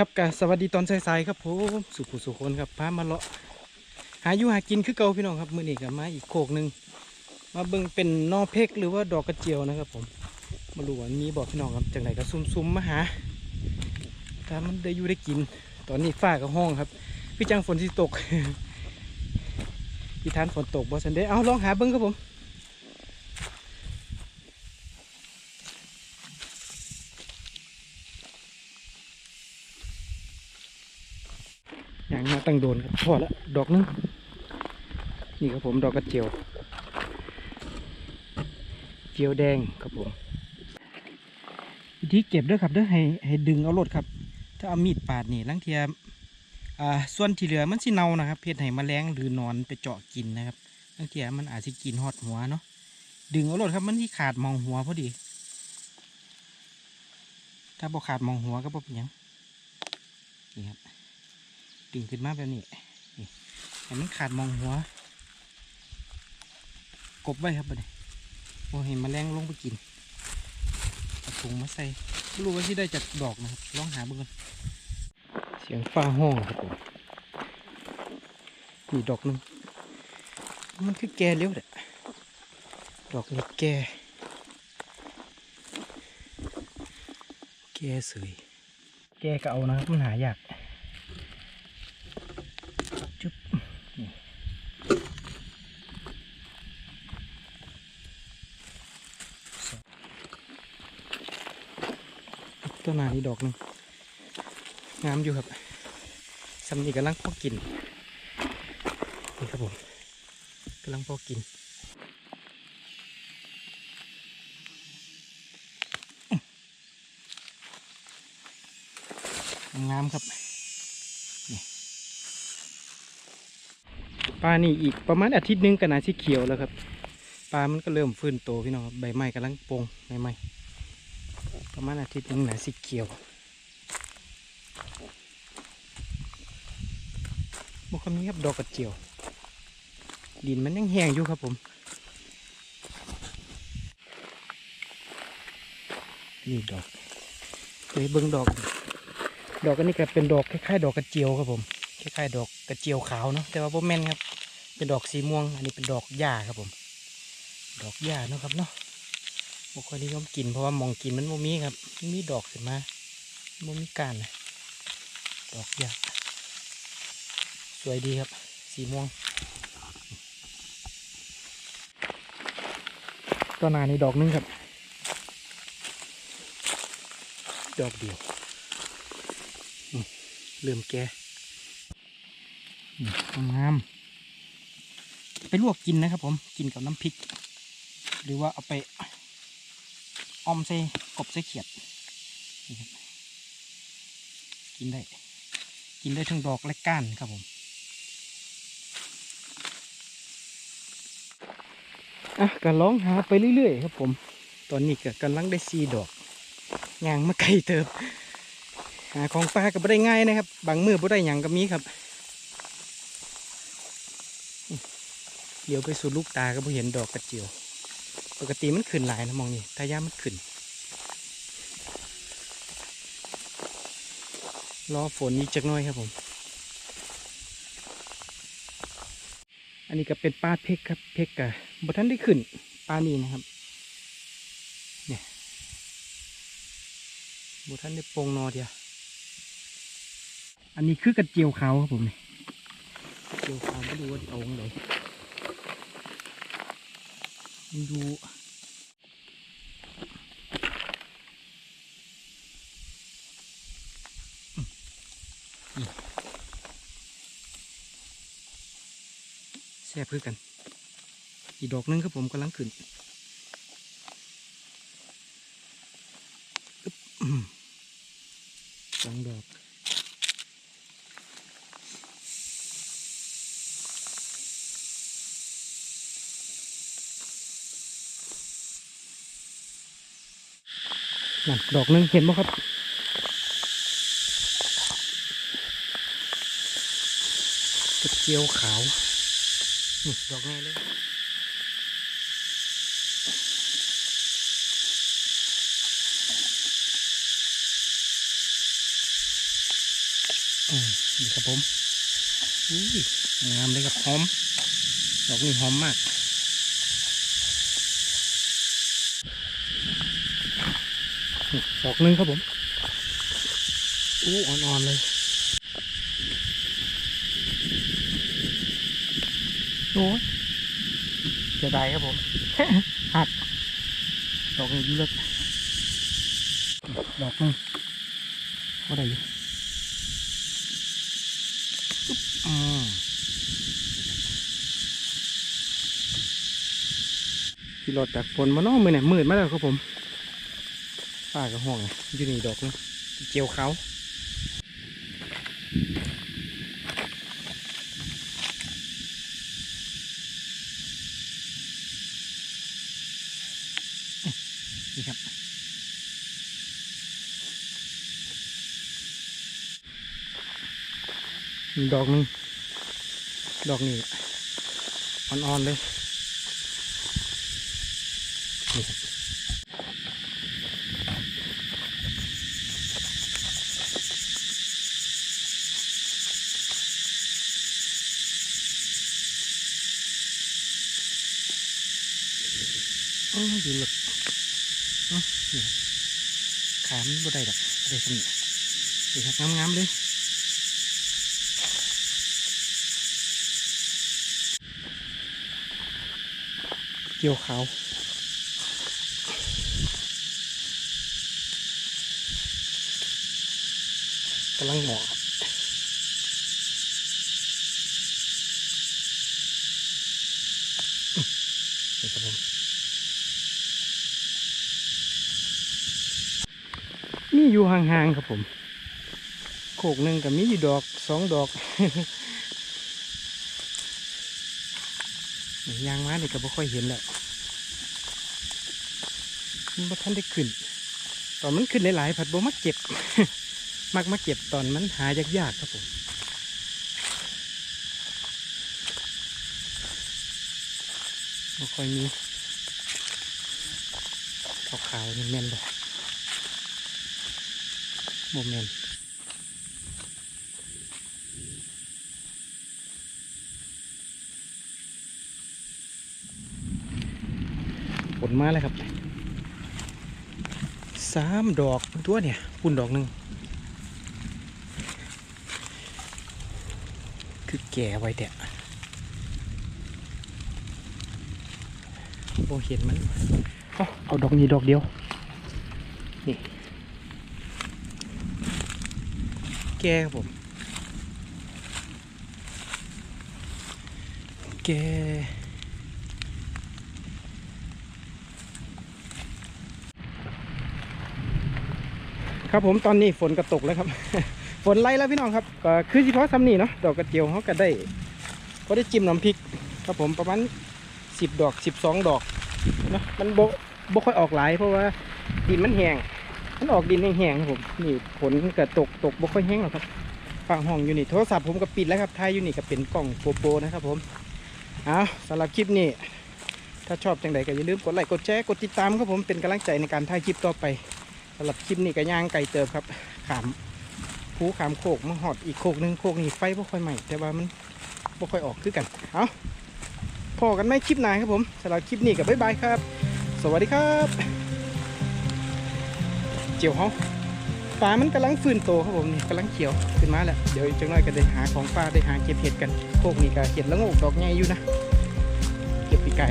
ครับกะสวัสดีตอนสายๆครับผมสุขุสุคนครับพามาเลาะหาอยู่หากินคือเก่าพี่น้องครับมื้อนี้ก็มาอีกโคกหนึ่งมาเบิ่งเป็นนอเพกหรือว่าดอกกระเจียวนะครับผมมาดูว่ามีบอกพี่น้องครับจังไหนก็ซุ่มๆมาหาถ้ามันได้อยู่ได้กิน ตอนนี้ฟ้าก็ห้องครับ พี่จังฝนสิตกพี่ทานฝนตกบ่สันเดเอาลองหาเบิ่งครับผม อย่างมา ตั้งโดนครับพอและดอกหนึงนี่ครับผมดอกกระเจียว เจียวแดงครับผมวิธีเก็บด้วยครับด้อให้ให้ดึงเอารถครับ ถ้าเอามีดปาดนี่ลังเทียอ่าส่วนที่เหลือมันสิเนานะครับ เพื่อให้แมลงหรือนอนไปเจาะกินนะครับลังเทียมันอาจจะกินหอดหัวเนาะดึงเอารถครับมันที่ขาดมองหัวพอดี ถ้าบ่ขาดมองหัวก็บ่เป็นหยังนี่ครับ ดึงขึ้นมาแบบนี้นี่ให้มันขาดมองหัว กบไว้ครับบัดนี้โอ้เห็นแมลงลงไปกินถุงมาใส่ไม่รู้ว่าที่ได้จากดอกนะครับลองหาเบิ่งเสียงฟ้าห้องครับผมนี่ดอกหนึงมันคือแก่เร็วเด้อดอกนี้แก่แก่เสยแก่ก็เอานะครับมันหายาก จุ๊บนี่สอง ต้นนานี่ดอกหนึงงามอยู่ครับสำนีกำลังพอกินนี่ครับผมกำลังพอกินงามครับปลานี่อีกประมาณอาทิตย์หนึงก็น่าสิเขียวแล้วครับ ปลามันก็เริ่มฟื้นโตพี่น้องครับใบไม้กำลังโปงใบไม้ ประมาณอาทิตย์หนึงน่าสิเขียวบุคคลนี้ครับดอกกระเจียว ดินมันยังแห้งอยู่ครับผม นี่ดอกเคยเบิ่งดอก ดอกอันนี้ก็เป็นดอกคล้ายๆดอกกระเจียวครับผมคล้ายๆดอกกระเจียวขาวเนาะแต่ว่าโบแมนครับเป็นดอกสีม่วง อันนี้เป็นดอกหญ้าครับผม ดอกหญ้าเนาะครับเนาะ บุคคลนิยมกินเพราะว่ามองกินมันโมมีครับมีดอกขึ้นมาโมมีการนะดอกหญ้าสวยดีครับ สีม่วงต้นนานี่ดอกหนึงครับ ดอกเดียวเริ่มแก่อืมงามไปลวกกินนะครับผมกินกับน้ำพริก หรือว่าเอาไป อมใส่กบใส่เขียดกินได้ กินได้ทั้งดอกและก้านครับผมอะก็ร้องหาไปเรื่อยๆครับผม ตอนนี้ก็กำลังได้ซีดอกยางมาไกลเติบหาของปลาก็ไม่ได้ง่ายนะครับ บางมือไม่ได้หยังก็มีครับเดี๋ยวไปสู่ลูกตาก็บ่เห็นดอกกระเจียว ปกติมันขึ้นหลายนะมองนี่ถ้ายามมันขึ้น รอฝนอีกจักน้อยครับผม อันนี้ก็เป็นปลาเพกครับ เพกกะบ่ทันได้ขึ้นปลานี่นะครับ เนี่ยบ่ทันได้โปรงนอเดียว อันนี้คือกระเจียวเขาครับผมนี่กระเจียวเขาไม่รู้ว่าเอาของไหน ดูแซ่บคือกัน อีกดอกหนึงครับผมกำลังขึ้นอึ๊บอื้อสองดอก นั่นดอกหนึงเห็นไหมครับกระเจียวขาวดอกง่ายเลยนี่ครับผมอุ้ยงามเลยครับหอม ดอกนี้หอมมาก นี่ดอกหนึงครับผม อู้อ่อนๆเลยโอ้ยเสียดายครับผม หักดอกนี้อยุ่เล็กดอกหนึงว่าได้อยู่อึ๊บอืมขี่รถจากฝนมาเน้องมือเนี่ยมืดมาแล้วครับผม ป้ากับห้องอยู่นี่ดอกนึงเจียวเขานี่ครับดอกหนึงดอกนี้อ่อนๆเลย อยดูหลึกเอ้านี่ครับขามันบ่ได้ดอกบ่ได้สนิทนี่ครับงามๆเลยเกี่ยวขาวกำลังหมอื้อนี่ครับผมมี อยู่ห่างๆครับผมโขกหนึ่งกับมีอยู่ดอกสองดอกยางมาเนี่ก็บ่ค่อยเห็นแล้วมันบ่ทันได้ขึ้น ตอนมันขึ้นหลายๆผัดบ่มาเก็บ มักมาเก็บตอนมันหายากๆครับผมบ่ค่อยมีขาวๆนี่แม่นบ่บ่ แม่นผลมาแล้วครับสามดอกตัวเนี่ยปุ่นดอกหนึ่งคือแก่ไว้แต่โอเห็นมันเอาเอาดอกนี้ดอกเดียว นี่ แกครับผม แกครับผมตอนนี้ฝนกระตกแล้วครับ ฝนไล่แล้วพี่น้องครับ ก็คือเฉพาะซ้ำนี่เนาะดอกกระเจียวเขาก็ได้ก็ได้จิ้มน้ำพริก ครับผมประมาณสิบดอกสิบสองดอกเนาะมันโบบ่ค่อยออกหลายเพราะว่าดินมันแห้ง มันออกดินแห้งๆครับผมนี่ฝนก็ตกตกบ่ค่อยแห้งหรอกครับฟังห้องอยู่นี่โทรศัพท์ผมก็ปิดแล้วครับท้ายอยู่นี่ก็เป็นกล้องโปโปนะครับผมเอาสำหรับคลิปนี้ ถ้าชอบจังใดก็อย่าลืมกดไลค์กดแชร์กดติดตามครับผมเป็นกำลังใจในการถ่ายคลิปต่อไปสำหรับคลิปนี้ก็ย่างไก่เติบครับขามผูขามโคกมาหอดอีกโคกหนึ่งโคกนี้ไฟบ่ค่อยใหม่แต่ว่ามันบ่ค่อยออกคือกันเอาพอกันไหมคลิปหน้าครับผมสำหรับคลิปนี้ก็บ๊ายบายครับ สวัสดีครับ เจียวเขาปลามันกำลังฟื้นโตครับผมนี่กำลังเขียวขึ้นมาแล้วเดี๋ยวจังหน่อยก็ได้หาของปลาได้หาเก็บเห็ดกันพวกนี้ก็เห็ดละงกดอกใหญ่อยู่นะ เก็บปีกไก่